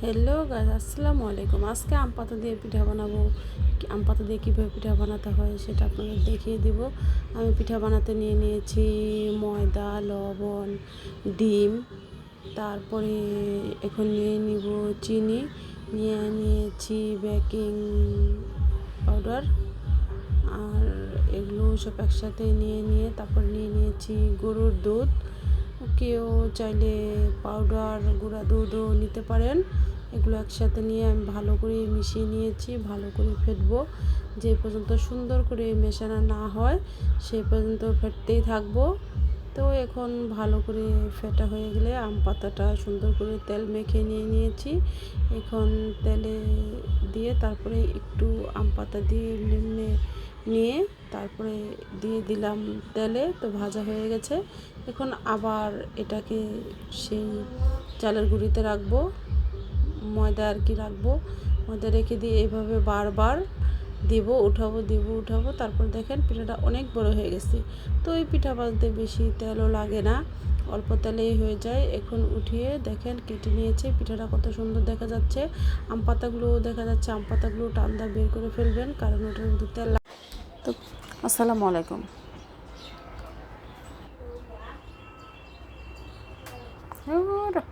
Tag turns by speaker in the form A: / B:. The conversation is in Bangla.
A: হ্যালো গাছ আসসালামু আলাইকুম। আজকে আম পাতা দিয়ে পিঠা বানাবো। আম পাতা দিয়ে কীভাবে পিঠা বানাতে হয় সেটা আপনাদের দেখিয়ে দিব। আমি পিঠা বানাতে নিয়ে নিয়েছি ময়দা, লবণ, ডিম, তারপরে এখন নিয়ে নিব চিনি। নিয়ে নিয়েছি বেকিং পাউডার। আর এগুলো সব একসাথে নিয়ে নিয়ে তারপর নিয়ে নিয়েছি গরুর দুধ। কেউ চাইলে পাউডার গুঁড়া দুধও নিতে পারেন। এগুলো একসাথে নিয়ে আমি ভালো করে মিশিয়ে নিয়েছি, ভালো করে ফেটবো। যে পর্যন্ত সুন্দর করে মেশানো না হয় সেই পর্যন্ত ফেটতেই থাকব। তো এখন ভালো করে ফেটা হয়ে গেলে আম পাতাটা সুন্দর করে তেল মেখে নিয়ে নিয়েছি। এখন তেলে দিয়ে তারপরে একটু আম পাতা দিয়ে এমনি নিয়ে তারপরে দিয়ে দিলাম তেলে, তো ভাজা হয়ে গেছে। এখন আবার এটাকে সেই চালের গুঁড়িতে রাখব, ময়দা আর কি রাখব। ময়দা রেখে দিয়ে এইভাবে বারবার দেবো, উঠাবো দেবো, উঠাবো। তারপর দেখেন পিঠাটা অনেক বড় হয়ে গেছে। তো এই পিঠা বাজতে বেশি তেলও লাগে না, অল্প তেলেই হয়ে যায়। এখন উঠিয়ে দেখেন কেটে নিয়েছে, পিঠাটা কত সুন্দর দেখা যাচ্ছে। আম পাতাগুলোও দেখা যাচ্ছে, আম পাতাগুলো টান্দা বের করে ফেলবেন, কারণ ওটার মধ্যে তেল তো আসসালামু আলাইকুম Seguro.